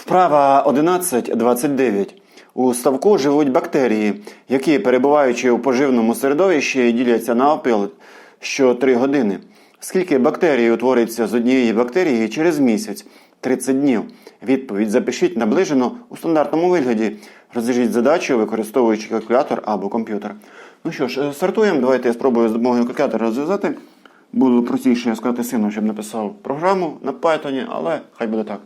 Вправа 11.29. У ставку живуть бактерії, які, перебуваючи у поживному середовищі, діляться навпіл що 3 години. Скільки бактерій утвориться з однієї бактерії через місяць 30 днів? Відповідь запишіть наближено у стандартному вигляді. Розв'яжіть задачу, використовуючи калькулятор або комп'ютер. Ну що ж, е, стартуємо. Давайте я спробую з допомогою калькулятора розв'язати. Було простіше сказати сину, щоб написав програму на Python, але хай буде так.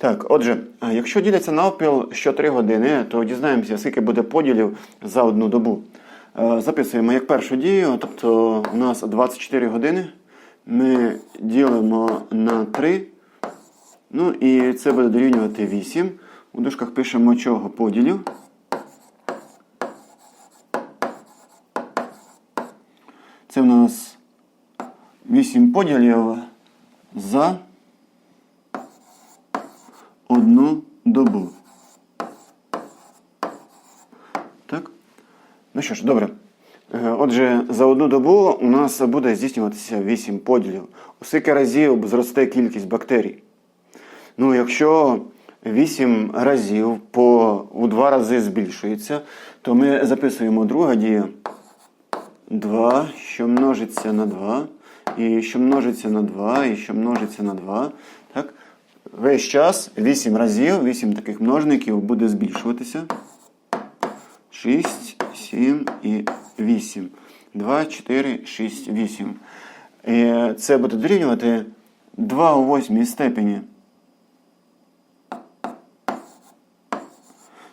Так, отже, якщо діляться навпіл що 3 години, то дізнаємося, скільки буде поділів за одну добу. Е, Записуємо як першу дію, тобто у нас 24 години. Ми ділимо на 3. Ну і це буде дорівнювати 8. У дужках пишемо чого поділів. Це в нас 8 поділів за одну добу. Так? Ну що ж, добре. Е, Отже, за одну добу у нас буде здійснюватися 8 поділів. У скільки разів зросте кількість бактерій? Ну, якщо 8 разів по у 2 рази збільшується, то ми записуємо друга дія. 2, що множиться на 2, і що множиться на 2, і що множиться на 2. Так? Весь час 8 разів, 8 таких множників буде збільшуватися. 6, 7 і 8. 2, 4, 6, 8. І це буде дорівнювати 2 у 8 степені.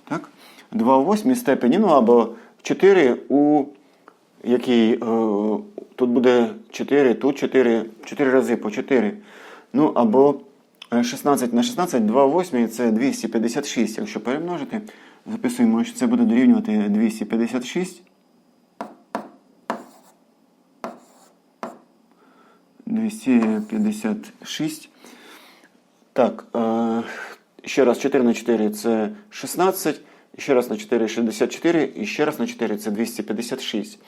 Так? 2 у 8 степені, ну або 4 у який е, тут буде 4, тут 4, 4 рази по 4. Ну або 16 на 16, 2 у 8 це 256. Якщо перемножити, записуємо, що це буде дорівнювати 256. 256. Так, е, ще раз 4 на 4 це 16, ще раз на 4 64, і ще раз на 4 це 256.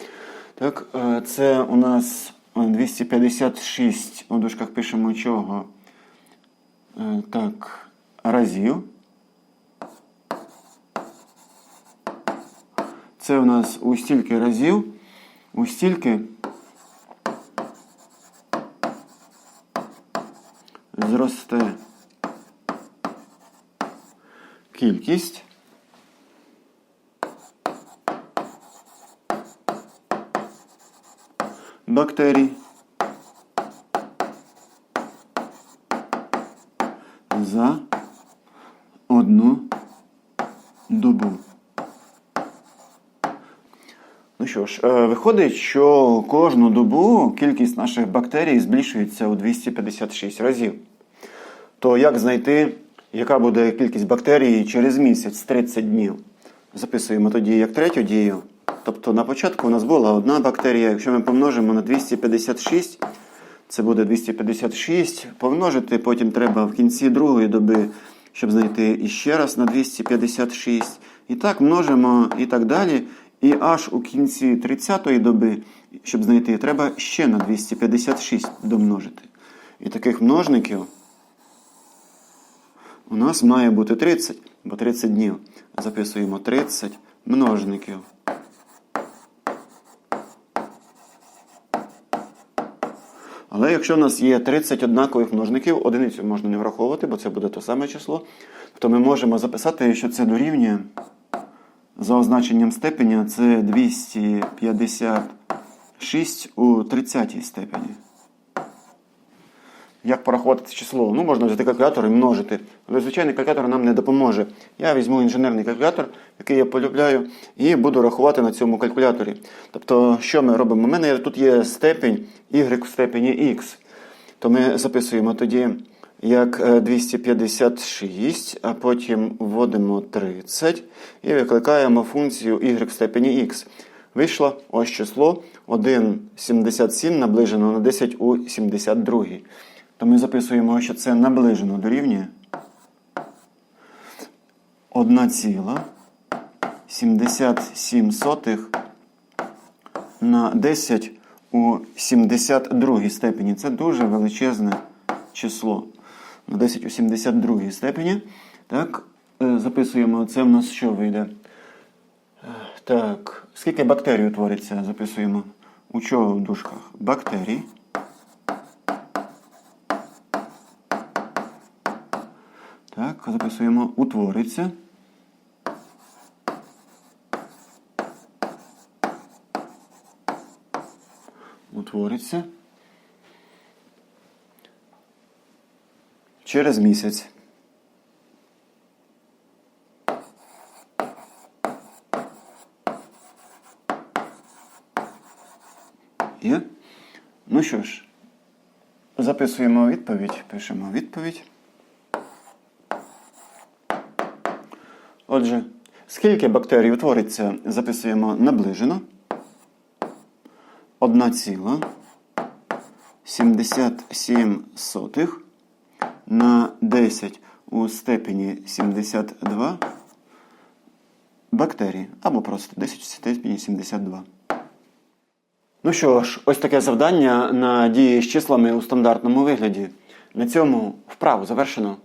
Так, е, це у нас е, 256, у дужках пишемо чого? Е, Так, разів. Це у нас у стільки разів, у стільки. Зросте кількість. Бактерій за одну добу. Ну що ж, е, виходить, що кожну добу кількість наших бактерій збільшується у 256 разів. То як знайти, яка буде кількість бактерій через місяць 30 днів? Записуємо тоді як третю дію. Тобто на початку у нас була одна бактерія. Якщо ми помножимо на 256, це буде 256. Помножити потім треба в кінці другої доби, щоб знайти іще раз на 256. І так множимо і так далі. І аж у кінці 30-ї доби, щоб знайти, треба ще на 256 домножити. І таких множників у нас має бути 30, бо 30 днів. Записуємо 30 множників. Але якщо в нас є 30 однакових множників, одиницю можна не враховувати, бо це буде те саме число, то ми можемо записати, що це дорівнює за означенням степеня це 256 у 30 степені. Як порахувати число? Ну, можна взяти калькулятор і множити. Але звичайний калькулятор нам не допоможе. Я візьму інженерний калькулятор, який я полюбляю, і буду рахувати на цьому калькуляторі. Тобто, що ми робимо? У мене тут є степень y в степені x. То ми записуємо тоді як е, 256, а потім вводимо 30 і викликаємо функцію y в степені x. Вийшло ось число 1,77 наближено на 10 у 72. То ми записуємо, що це наближено дорівнює 1,77 на 10 у 72 степені. Це дуже величезне число. На 10 у 72 степені. Так, е, записуємо. Це в нас що вийде? Е, Так, скільки бактерій утвориться? Записуємо. У чого в дужках? Бактерій. Так, записуємо. Утвориться. Утвориться. Через місяць. Є? Ну що ж, записуємо відповідь, пишемо відповідь. Отже, скільки бактерій утвориться, записуємо наближено. 1,77 на 10 у степені 72 бактерій. Або просто 10 у степені 72. Ну що ж, ось таке завдання на дії з числами у стандартному вигляді. На цьому вправу завершено.